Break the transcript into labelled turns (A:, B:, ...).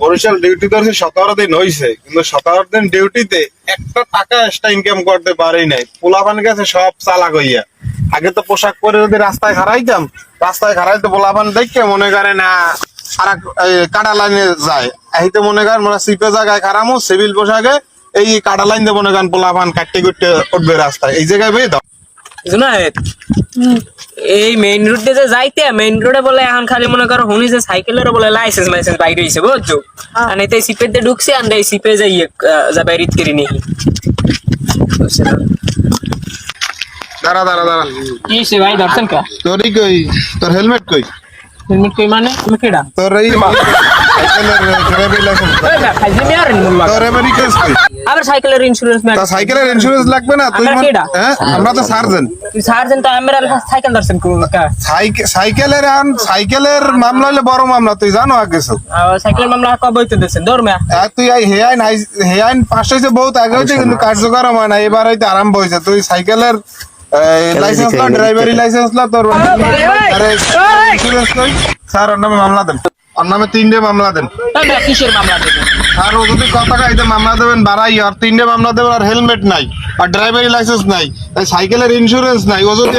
A: বরিশাল
B: সতেরো দিন ডিউটিতে একটা টাকা করতে পোশাক পরে যদি রাস্তায় রাস্তায় মনে কাটা লাইনে যায়। আহিতে মনে করেন সিভিল পোশাকে এই কাটা লাইন দিয়ে মনে করেন পোলাপান কাটতে কুটতে উঠবে রাস্তায়। এই জায়গায় বেয়ে দাও।
C: জুনায়েদ এই মেইন রোড দিয়ে যে যাইতে মেইন রোডে বলে এখন খালি মনে করো শুনি যে সাইকেলের বলে লাইসেন্স মাইসেন্স বাইরে হয়েছে বুঝছ? আর এতে সিপে দিয়ে ঢুকছে আর এই সিপে যাই যা বাইরে করি নি
B: দাঁড়া দাঁড়া দাঁড়া।
C: কি সে ভাই দর্শন কা?
B: তোরই কই? তোর হেলমেট কই?
C: হেলমেট কই মানে? আমি কেডা?
B: তোর এই সাইকেলের ড্রাইভিং লাইসেন্স তোর আমেরিকাস কই?
C: আবার সাইকেলের ইন্স্যুরেন্স
B: তা সাইকেলের ইন্স্যুরেন্স লাগবে না? তুই
C: আমরা
B: হ্যাঁ আমরা তো সার্জন।
C: তুই সার্জন তো আমার সাইকেল দর্শন করুন কা।
B: সাইকেলের আন সাইকেলের মামলা হলে বড় মামলা তুই জানো আগে সব।
C: সাইকেল মামলা কবে হইতে দিচ্ছেন দৌড় মে
B: তুই এই হে আইন হে আইন পাস হয়েছে বহুত আগে হয়েছে কিন্তু কার্যকর হয় না। এবার হয়তো আরম্ভ হয়েছে তুই সাইকেলের লাইসেন্স লা ড্রাইভারি লাইসেন্স লা তোর আরে স্যার নামে মামলা দেন। ওর নামে তিনটে মামলা দেন।
C: কিসের মামলা দেবেন
B: আর ও যদি কত টাকাইতে মামলা দেবেন বাড়াই আর তিনটে মামলা দেবেন আর হেলমেট নাই আর ড্রাইভারি লাইসেন্স নাই সাইকেলের ইন্স্যুরেন্স নাই ও যদি